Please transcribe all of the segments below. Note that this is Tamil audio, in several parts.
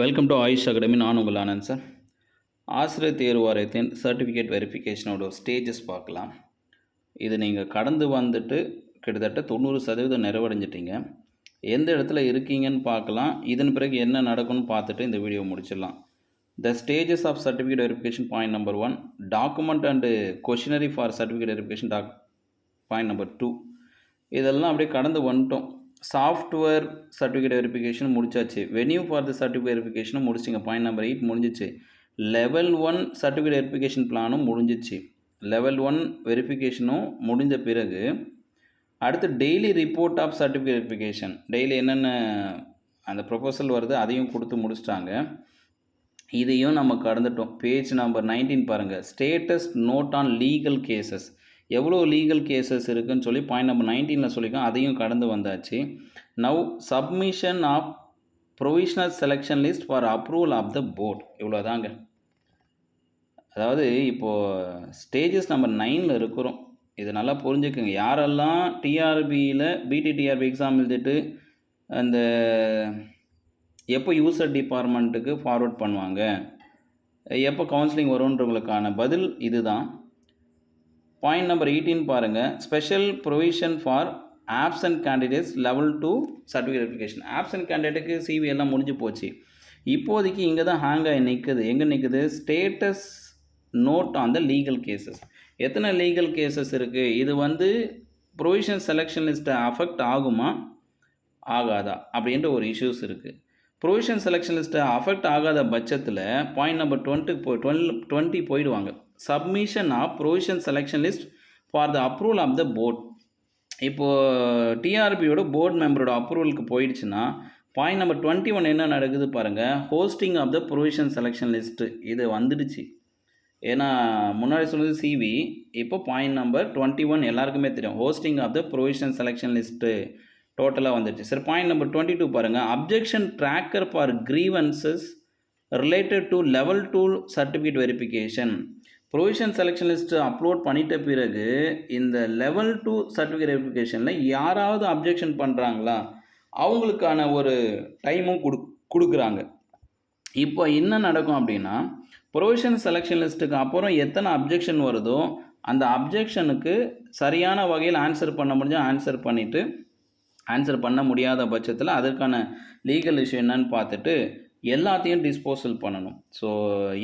வெல்கம் டு ஆயுஷ் அகாடமி நான் உங்கள் ஆனந்த் சார். ஆசிரியர் தேர்வு வாரியத்தின் சர்டிஃபிகேட் வெரிஃபிகேஷனோட ஸ்டேஜஸ் பார்க்கலாம். இது நீங்கள் கடந்து வந்துட்டு கிட்டத்தட்ட தொண்ணூறு சதவீதம் நிறைவடைஞ்சிட்டீங்க. எந்த இடத்துல இருக்கீங்கன்னு பார்க்கலாம். இதன் பிறகு என்ன நடக்கும்னு பார்த்துட்டு இந்த வீடியோ முடிச்சிடலாம். The stages of certificate verification point number one document and questionnaire for certificate verification doc point number two இதெல்லாம் அப்படியே கடந்து வந்துட்டோம். சாஃப்ட்வேர் சர்டிஃபிகேட் வெரிஃபிகேஷன் முடிச்சாச்சு. வென்யூ ஃபார் த சர்டிஃபிகேட் வெரிஃபிகேஷனும் முடிச்சிங்க. பாயிண்ட் நம்பர் எயிட் முடிஞ்சிச்சு. லெவல் ஒன் சர்டிஃபிகேட் வெரிஃபிகேஷன் பிளானும் முடிஞ்சிச்சு. லெவல் ஒன் வெரிஃபிகேஷனும் முடிஞ்ச பிறகு அடுத்து daily report of certificate verification daily என்னென்ன அந்த ப்ரொபோசல் வருது அதையும் கொடுத்து முடிச்சிட்டாங்க. இதையும் நம்ம கடந்துட்டோம். பேஜ் நம்பர் நைன்டீன் பாருங்கள் status note on legal cases எவ்வளோ லீகல் கேசஸ் இருக்குதுன்னு சொல்லி பாயிண்ட் நம்பர் நைன்டீனில் சொல்லியிருக்கோம் அதையும் கடந்து வந்தாச்சு. Now submission of provisional selection list for approval of the board இவ்வளோதாங்க அதாவது இப்போது ஸ்டேஜஸ் நம்பர் நைனில் இருக்கிறோம். இது நல்லா புரிஞ்சுக்குங்க. யாரெல்லாம் டிஆர்பியில் பிடிடிஆர்பி எக்ஸாம் எழுதிட்டு அந்த எப்போ யூசர் டிபார்ட்மெண்ட்டுக்கு ஃபார்வர்ட் பண்ணுவாங்க எப்போ கவுன்சிலிங் வரும்ன்றவங்களுக்கான பதில் இதுதான். பாயிண்ட் நம்பர் எயிட்டீன் பாருங்கள் special provision for absent candidates level two certificate application absent கேண்டிடேட்டுக்கு CV எல்லாம் முடிஞ்சு போச்சு. இப்போதைக்கு இங்கே தான் ஹேங் ஆகி நிற்குது எங்கே நிற்குது status note on the legal cases எத்தனை லீகல் கேசஸ் இருக்குது இது வந்து ப்ரொவிஷன் செலெக்ஷன் லிஸ்ட்டை அஃபெக்ட் ஆகுமா? ஆகாதா? அப்படின்ற ஒரு இஷ்யூஸ் இருக்குது ப்ரொவிஷன் செலெக்ஷன் லிஸ்ட்டை அஃபெக்ட் ஆகாத பட்சத்தில் பாயிண்ட் நம்பர் டுவெண்ட்டி போய் டுவெல் டுவெண்ட்டி போயிடுவாங்க. Submission of provision selection list for the approval of the board இப்போது டிஆர்பியோட போர்ட் மெம்பரோட அப்ரூவலுக்கு போயிடுச்சுன்னா பாயிண்ட் நம்பர் டுவெண்ட்டி ஒன் என்ன நடக்குது பாருங்கள் hosting of the provision selection list இது வந்துடுச்சு. ஏன்னா முன்னாடி சொன்னது சிவி இப்போ பாயிண்ட் நம்பர் டுவெண்ட்டி ஒன் எல்லாருக்குமே தெரியும். Hosting of the provision selection list டோட்டலாக வந்துடுச்சு. சரி பாயிண்ட் நம்பர் டுவெண்ட்டி டூ பாருங்கள் objection tracker for grievances related to level two certificate verification provision selection list upload பண்ணிட்ட பிறகு இந்த லெவல் டூ சர்டிஃபிகேட் வெரிஃபிகேஷனில் யாராவது அப்ஜெக்ஷன் பண்ணுறாங்களா அவங்களுக்கான ஒரு டைமும் கொடு கொடுக்குறாங்க. இப்போ என்ன நடக்கும் அப்படின்னா ப்ரொவிஷன் செலெக்ஷன் லிஸ்ட்டுக்கு அப்புறம் எத்தனை அப்ஜெக்ஷன் வருதோ அந்த அப்ஜெக்ஷனுக்கு சரியான வகையில் ஆன்சர் பண்ண முடிஞ்சால் ஆன்சர் பண்ணிவிட்டு ஆன்சர் பண்ண முடியாத பட்சத்தில் அதற்கான லீகல் இஷ்யூ என்னன்னு பார்த்துட்டு எல்லாத்தையும் டிஸ்போசல் பண்ணணும். ஸோ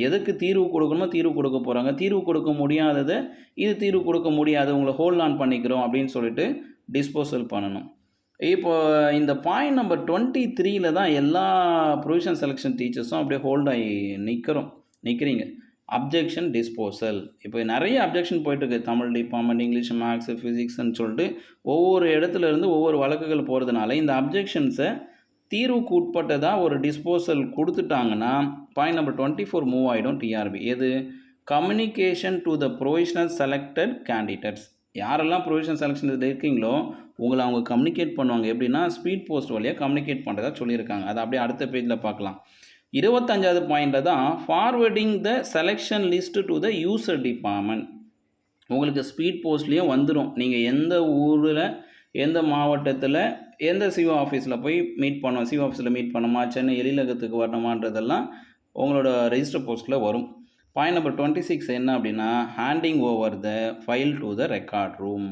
எதுக்கு தீர்வு கொடுக்கணுமோ தீர்வு கொடுக்க போகிறாங்க தீர்வு கொடுக்க முடியாததை இது தீர்வு கொடுக்க முடியாது உங்களை ஹோல்ட் ஆன் பண்ணிக்கிறோம் அப்படின்னு சொல்லிட்டு டிஸ்போசல் பண்ணணும். இப்போ இந்த பாயிண்ட் நம்பர் டுவெண்ட்டி த்ரீல தான் எல்லா ப்ரொவிஷன் செலெக்ஷன் டீச்சர்ஸும் அப்படியே ஹோல்ட் ஆகி நிற்கிறோம் நிற்கிறீங்க அப்ஜெக்ஷன் டிஸ்போசல் இப்போ நிறைய அப்ஜெக்ஷன் போயிட்டுருக்கு. தமிழ் டிபார்ட்மெண்ட் இங்கிலீஷ் மேக்ஸ் ஃபிசிக்ஸ்னு சொல்லிட்டு ஒவ்வொரு இடத்துல இருந்து ஒவ்வொரு வழக்குகள் போகிறதுனால இந்த அப்ஜெக்ஷன்ஸை தீர்வுக்கு உட்பட்டதாக ஒரு disposal கொடுத்துட்டாங்கன்னா point number twenty four move ஆகிடும் டிஆர்பி எது? Communication to the provisional selected candidates யாரெல்லாம் ப்ரொவிஷனல் செலெக்ஷன் இருக்கீங்களோ உங்களை அவங்க கம்யூனிகேட் பண்ணுவாங்க. எப்படின்னா ஸ்பீட் போஸ்ட் வழியாக கம்யூனிகேட் பண்ணுறதா சொல்லியிருக்காங்க. அதை அப்படியே அடுத்த பேஜில் பார்க்கலாம். இருபத்தஞ்சாவது பாயிண்டில் தான் forwarding the selection list to the user department உங்களுக்கு ஸ்பீட் போஸ்ட்லேயும் வந்துடும் நீங்கள் எந்த ஊரில் எந்த மாவட்டத்தில் எந்த சிஓ ஆஃபீஸில் போய் மீட் பண்ணோம் சிஓ ஆஃபீஸில் மீட் பண்ணோமா சென்னை எழிலகத்துக்கு வரணுமான்றதெல்லாம் உங்களோட ரெஜிஸ்டர் போஸ்ட்டில் வரும். பாயிண்ட் நம்பர் டுவெண்ட்டி சிக்ஸ் என்ன அப்படின்னா handing over the file to the record room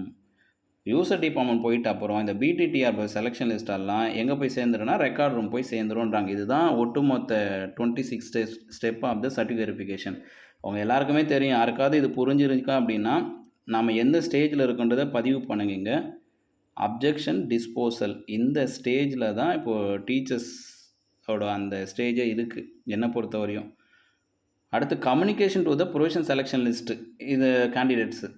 user department போயிட்டு அப்புறம் இந்த பிடிடிஆர் செலெக்ஷன் லிஸ்டெல்லாம் எங்கே போய் சேர்ந்துருன்னா ரெக்கார்ட் ரூம் போய் சேர்ந்துருன்றாங்க இதுதான் ஒட்டுமொத்த twenty six step step of the certificate verification அவங்க எல்லாருக்குமே தெரியும். யாருக்காவது இது புரிஞ்சிருக்கா அப்படின்னா நம்ம எந்த ஸ்டேஜில் இருக்குன்றதை பதிவு பண்ணுங்க இங்கே அப்ஜெக்ஷன் டிஸ்போசல் இந்த ஸ்டேஜில் தான் இப்போது டீச்சர்ஸோட அந்த ஸ்டேஜே இருக்குது என்னை பொறுத்தவரையும். அடுத்து communication to the provision selection list இது கேண்டிடேட்ஸு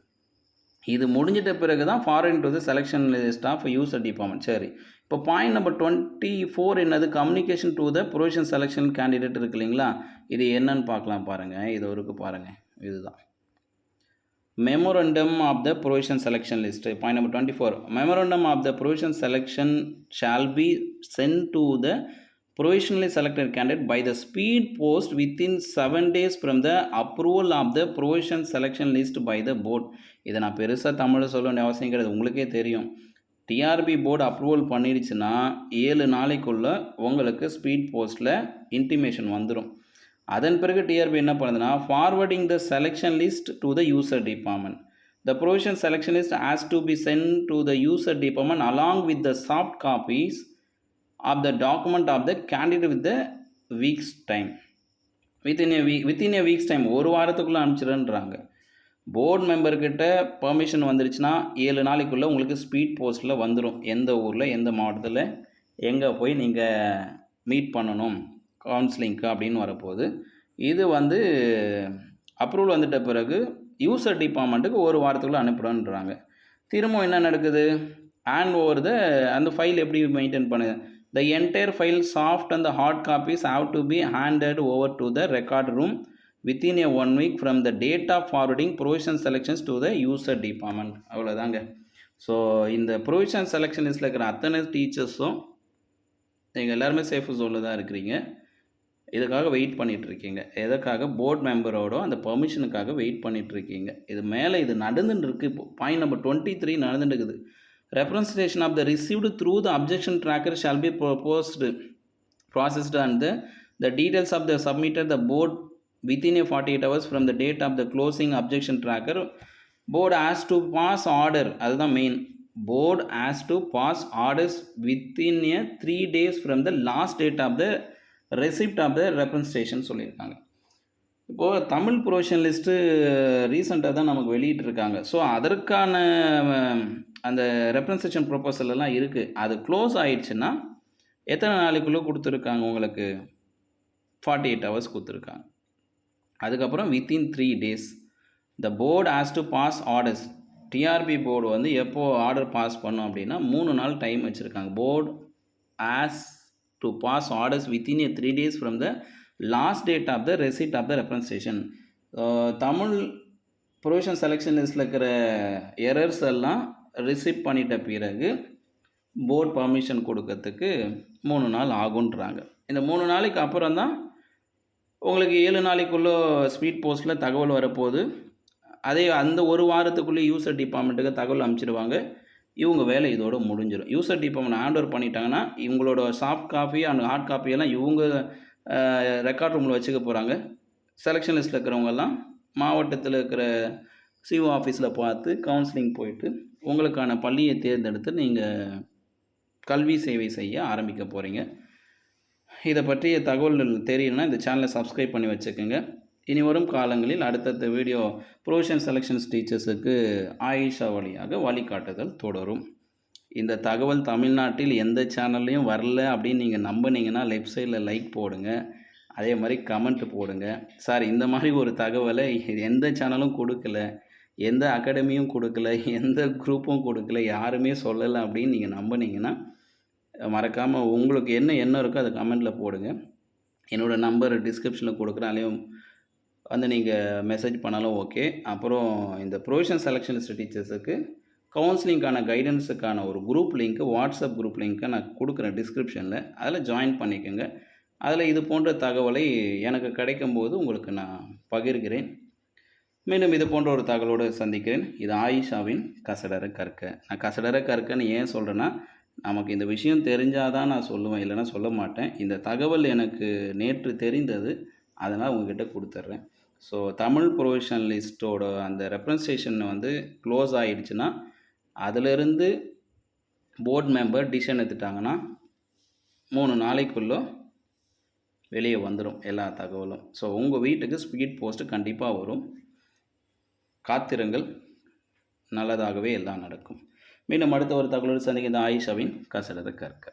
இது முடிஞ்சிட்ட பிறகு தான் foreign to the selection list of user department சரி. இப்போ பாயிண்ட் நம்பர் டுவெண்ட்டி ஃபோர் என்னது? Communication to the provision selection candidate இருக்கு இல்லைங்களா? இது என்னன்னு பார்க்கலாம் பாருங்கள் இது ஒருக்கு பாருங்கள் இதுதான். Memorandum of the provision selection list point number twenty four memorandum of the provision selection shall be sent to the provisionally selected candidate by the speed post within seven days from the approval of the provision selection list by the board. இதை நான் பெருசாக தமிழில் சொல்ல வேண்டிய அவசியம் கிடையாது. உங்களுக்கே தெரியும். டிஆர்பி போர்டு அப்ரூவல் பண்ணிடுச்சுன்னா ஏழு நாளைக்குள்ளே உங்களுக்கு ஸ்பீட் போஸ்ட்டில் இன்டிமேஷன் வந்துடும் அதன் பிறகு டிஆர்பி என்ன பண்ணுதுன்னா forwarding the selection list to the user department the provision selection list has to be sent to the user department along with the soft copies of the document of the candidate with the weeks time within a week within a weeks time ஒரு வாரத்துக்குள்ளே அனுப்பிச்சிடுன்றாங்க போர்டு மெம்பர்கிட்ட பர்மிஷன் வந்துருச்சுன்னா ஏழு நாளைக்குள்ளே உங்களுக்கு ஸ்பீட் போஸ்ட்டில் வந்துடும் எந்த ஊரில் எந்த மாவட்டத்தில் எங்கே போய் நீங்கள் மீட் பண்ணணும். கவுன்சிலிங்க்கு அப்படின்னு வரப்போகுது. இது வந்து அப்ரூவல் வந்துட்ட பிறகு யூசர் டிபார்ட்மெண்ட்டுக்கு ஒரு வாரத்துக்குள்ளே அனுப்பிடுன்றாங்க திரும்ப என்ன நடக்குது? ஹேண்ட் ஓவர் த அந்த ஃபைல் எப்படி மெயின்டைன் பண்ணுது the entire file soft and the hard copies have to be handed over to the record room within a one week from the date of forwarding provision selections to the user department அவ்வளோதாங்க ஸோ இந்த ப்ரொவிஷன் செலெக்ஷனிஸ்டில் இருக்கிற அத்தனை டீச்சர்ஸும் நீங்கள் எல்லாருமே சேஃப் ஜோனில் தான் இருக்கிறீங்க. இதுக்காக வெயிட் பண்ணிகிட்ருக்கீங்க எதற்காக? போர்ட் மெம்பரோட அந்த பெர்மிஷனுக்காக வெயிட் பண்ணிகிட்ருக்கீங்க இது மேலே இது நடந்துட்டு இருக்குது இப்போ பாயிண்ட் நம்பர் டுவெண்ட்டி த்ரீ நடந்துட்டு இருக்குது of the received through the objection tracker shall be proposed processed and the the details of the submitted the board within a forty eight hours from the date of the closing objection tracker board as to pass order அதுதான் main board as to pass orders within a three days from the last date of the receipt of the representation சொல்லியிருக்காங்க. இப்போது தமிழ் ப்ரொவிஷன் லிஸ்ட்டு ரீசெண்டாக தான் நமக்கு வெளியிட்டிருக்காங்க. ஸோ அதற்கான அந்த ரெப்ரசன்டேஷன் ப்ரொப்போசல் எல்லாம் இருக்குது அது க்ளோஸ் ஆயிடுச்சுன்னா எத்தனை நாளைக்குள்ளே கொடுத்துருக்காங்க உங்களுக்கு? ஃபார்ட்டி எயிட் ஹவர்ஸ் கொடுத்துருக்காங்க. அதுக்கப்புறம் within three days the board as to pass orders TRB board வந்து எப்போது ஆர்டர் பாஸ் பண்ணோம் அப்படின்னா மூணு நாள் டைம் வச்சுருக்காங்க. Board as to pass orders within a three days from the last date of the receipt of the representation Tamil provision selection லிஸ்ட்டில் இருக்கிற எரர்ஸ் எல்லாம் ரிசீவ் பண்ணிட்ட பிறகு போர்ட் பர்மிஷன் கொடுக்கறதுக்கு மூணு நாள் ஆகுன்றாங்க இந்த மூணு நாளைக்கு அப்புறம் தான் உங்களுக்கு ஏழு நாளைக்குள்ளே ஸ்பீட் போஸ்ட்டில் தகவல் வரப்போகுது. அதே அந்த ஒரு வாரத்துக்குள்ளே யூசர் டிபார்ட்மெண்ட்டுக்கு தகவல் அனுப்பிச்சிடுவாங்க இவங்க வேலை இதோட முடிஞ்சிடும் யூசர் டிபார்ட்மெண்ட் ஹேண்ட் ஓவர் பண்ணிட்டாங்கன்னா இவங்களோட சாஃப்ட் காப்பி அண்ட் ஹார்ட் காப்பியெல்லாம் இவங்க ரெக்கார்ட் ரூமில் வச்சுக்க போகிறாங்க செலெக்ஷன் லிஸ்ட்டில் இருக்கிறவங்கெல்லாம் மாவட்டத்தில் இருக்கிற சிஓ ஆஃபீஸில் பார்த்து கவுன்சிலிங் போயிட்டு உங்களுக்கான பள்ளியை தேர்ந்தெடுத்து நீங்கள் கல்வி சேவை செய்ய ஆரம்பிக்க போகிறீங்க இதை பற்றிய தகவல்கள் தெரியலன்னா இந்த சேனலை சப்ஸ்கிரைப் பண்ணி வச்சுக்கோங்க. இனி வரும் காலங்களில் அடுத்தடுத்த வீடியோ ப்ரொவிஷன் செலெக்ஷன்ஸ் டீச்சர்ஸுக்கு ஆயிஷா வழியாக வழிகாட்டுதல் தொடரும். இந்த தகவல் தமிழ்நாட்டில் எந்த சேனல்லையும் வரல அப்படின்னு நீங்கள் நம்புனீங்கன்னா லெஃப்ட் சைடில் லைக் போடுங்க. அதே மாதிரி கமெண்ட் போடுங்க. சார் இந்த மாதிரி ஒரு தகவலை எந்த சேனலும் கொடுக்கல எந்த அகாடமியும் கொடுக்கல எந்த குரூப்பும் கொடுக்கல யாருமே சொல்லலை அப்படின்னு நீங்கள் நம்புனீங்கன்னா மறக்காமல் உங்களுக்கு என்ன எண்ணம் இருக்கோ அதை கமெண்ட்டில் போடுங்க. என்னோடய நம்பர் டிஸ்கிரிப்ஷனில் கொடுக்குறேன் அதையும் வந்து நீங்கள் மெசேஜ் பண்ணாலும் ஓகே அப்புறம் இந்த ப்ரொவிஷன் செலெக்ஷன் லிஸ்ட் டீச்சர்ஸுக்கு கவுன்சிலிங்க்கான கைடன்ஸுக்கான ஒரு குரூப் லிங்க்கு வாட்ஸ்அப் குரூப் லிங்க்கை நான் கொடுக்குறேன் டிஸ்கிரிப்ஷனில் அதில் ஜாயின் பண்ணிக்கோங்க. அதில் இது போன்ற தகவலை எனக்கு கிடைக்கும்போது உங்களுக்கு நான் பகிர்கிறேன். மீண்டும் இது போன்ற ஒரு தகவலோடு சந்திக்கிறேன். இது ஆயிஷாவின் கசடர கற்க. நான் கசடர கற்கன்னு ஏன் சொல்கிறேன்னா நமக்கு இந்த விஷயம் தெரிஞ்சால் தான் நான் சொல்லுவேன் இல்லைன்னா சொல்ல மாட்டேன். இந்த தகவல் எனக்கு நேற்று தெரிந்தது அதனால் உங்ககிட்ட கொடுத்துட்றேன். ஸோ தமிழ் ப்ரொவிஷனல் லிஸ்ட்டோட அந்த ரெப்ரன்சேஷன் வந்து க்ளோஸ் ஆகிடுச்சுன்னா அதிலிருந்து போர்ட் மெம்பர் டிசிஷன் எடுத்துட்டாங்கன்னா மூணு நாளைக்குள்ளே வெளியே வந்துடும் எல்லா தகவலும். ஸோ உங்கள் வீட்டுக்கு ஸ்பீட் போஸ்ட்டு கண்டிப்பாக வரும். காத்திருங்கள். நல்லதாகவே எல்லாம் நடக்கும். மீண்டும் அடுத்த ஒரு தகவலோடு சந்திக்கின்ற ஆயிஷாவின் கசடத கற்க.